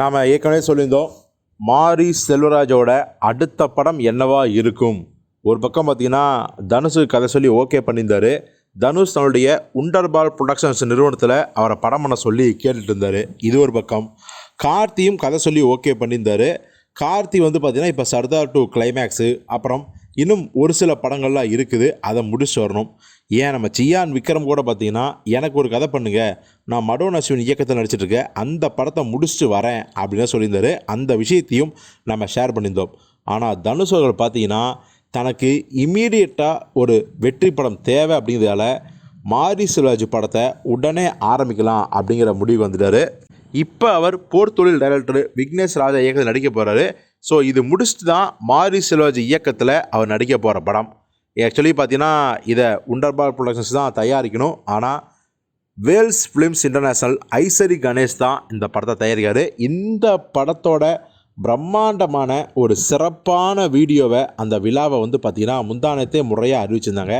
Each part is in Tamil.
நாம் ஏற்கனவே சொல்லியிருந்தோம் மாரி செல்வராஜோட அடுத்த படம் என்னவா இருக்கும்? ஒரு பக்கம் பார்த்தீங்கன்னா தனுஷு கதை சொல்லி ஓகே பண்ணியிருந்தாரு. தனுஷ் தன்னுடைய உண்டர்பால் ப்ரொடக்ஷன்ஸ் நிறுவனத்தில் அவரை படம் பண்ண சொல்லி கேட்டுட்டு இருந்தார். இது ஒரு பக்கம். கார்த்தியும் கதை சொல்லி ஓகே பண்ணியிருந்தாரு. கார்த்தி வந்து பார்த்திங்கன்னா இப்போ சர்தார் டூ கிளைமேக்ஸு அப்புறம் இன்னும் ஒரு சில படங்கள்லாம் இருக்குது அதை முடிச்சு வரணும். ஏன் நம்ம சியான் விக்ரம் கூட பார்த்தீங்கன்னா எனக்கு ஒரு கதை பண்ணுங்க. நான் மடோன் அஸ்வின் இயக்கத்தில் நடிச்சிட்டு இருக்கேன் அந்த படத்தை முடிச்சுட்டு வரேன் அப்படின்னு சொல்லியிருந்தாரு. அந்த விஷயத்தையும் நம்ம ஷேர் பண்ணியிருந்தோம். ஆனால் தனுஷ் அவர்கள் பார்த்தீங்கன்னா தனக்கு இம்மீடியட்டாக ஒரு வெற்றி படம் தேவை அப்படிங்கிறதால மாரி செல்வராஜ் படத்தை உடனே ஆரம்பிக்கலாம் அப்படிங்கிற முடிவு வந்துட்டார். இப்போ அவர் போர் தொழில் டைரக்டர் விக்னேஷ் ராஜா இயக்கத்தில் நடிக்க போகிறாரு ஸோ இது முடிச்சுட்டு தான் மாரி செல்வராஜ் இயக்கத்தில் அவர் நடிக்க போகிற படம். ஆக்சுவலி பார்த்தீங்கன்னா இதை உண்டர்பால் ப்ரொடக்ஷன்ஸ் தான் தயாரிக்கணும். ஆனால் வேல்ஸ் ஃபிலிம்ஸ் இன்டர்நேஷ்னல் ஐசரி கணேஷ் தான் இந்த படத்தை தயாரிக்காரு இந்த படத்தோட பிரம்மாண்டமான ஒரு சிறப்பான வீடியோவை அந்த விழாவை வந்து பார்த்திங்கன்னா முந்தானத்தே முறையாக அறிவிச்சிருந்தாங்க.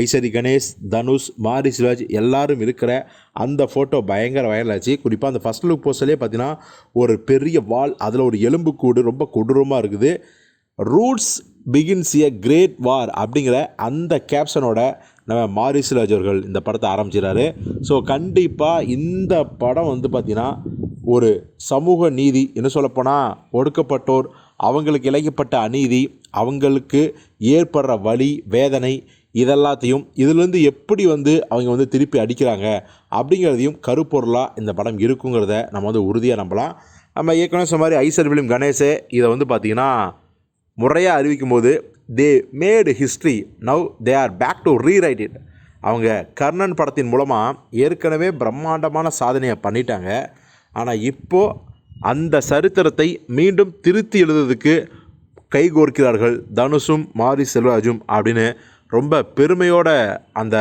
ஐஸ்வரி கணேஷ் தனுஷ் மாரி சிவாஜ் எல்லாரும் இருக்கிற அந்த ஃபோட்டோ பயங்கர வைரல் ஆச்சு. குறிப்பாக அந்த ஃபஸ்ட் லுக் போஸ்டர்லேயே பார்த்தீங்கன்னா ஒரு பெரிய வால் அதில் ஒரு எலும்புக்கூடு ரொம்ப கொடூரமாக இருக்குது. Roots begins a great war அப்படிங்கிற அந்த கேப்ஷனோட நம்ம மாரி சிவாஜ் அவர்கள் இந்த படத்தை ஆரம்பிச்சிடறாரு ஸோ கண்டிப்பாக இந்த படம் வந்து பார்த்திங்கன்னா ஒரு சமூக நீதி என்ன சொல்லப்போனால் ஒடுக்கப்பட்டோர் அவங்களுக்கு இழைக்கப்பட்ட அநீதி அவங்களுக்கு ஏற்படுற வழி வேதனை இதெல்லாத்தையும் இதிலேருந்து எப்படி வந்து அவங்க வந்து திருப்பி அடிக்கிறாங்க அப்படிங்கிறதையும் கருப்பொருளாக இந்த படம் இருக்குங்கிறத நம்ம வந்து உறுதியாக நம்பலாம். நம்ம ஏற்கனவே சொன்ன மாதிரி ஐசர் விலிம் கணேஷே இதை வந்து பார்த்திங்கன்னா முறையாக அறிவிக்கும் போது they made history now they are back to rewrite it அவங்க கர்ணன் படத்தின் மூலமாக ஏற்கனவே பிரம்மாண்டமான சாதனையை பண்ணிட்டாங்க. ஆனால் இப்போது அந்த சரித்திரத்தை மீண்டும் திருத்தி எழுதுறதுக்கு கைகோர்க்கிறார்கள் தனுஷும் மாரி செல்வராஜும் அப்படின்னு ரொம்ப பெருமையோட அந்த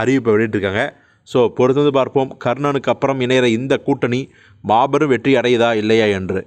அறிவிப்பை வெளியிட்டிருக்காங்க. ஸோ பொறுத்து வந்து பார்ப்போம். கர்ணனுக்கு அப்புறம் இணையிற இந்த கூட்டணி மாபெரும் வெற்றி அடையுதா இல்லையா என்று.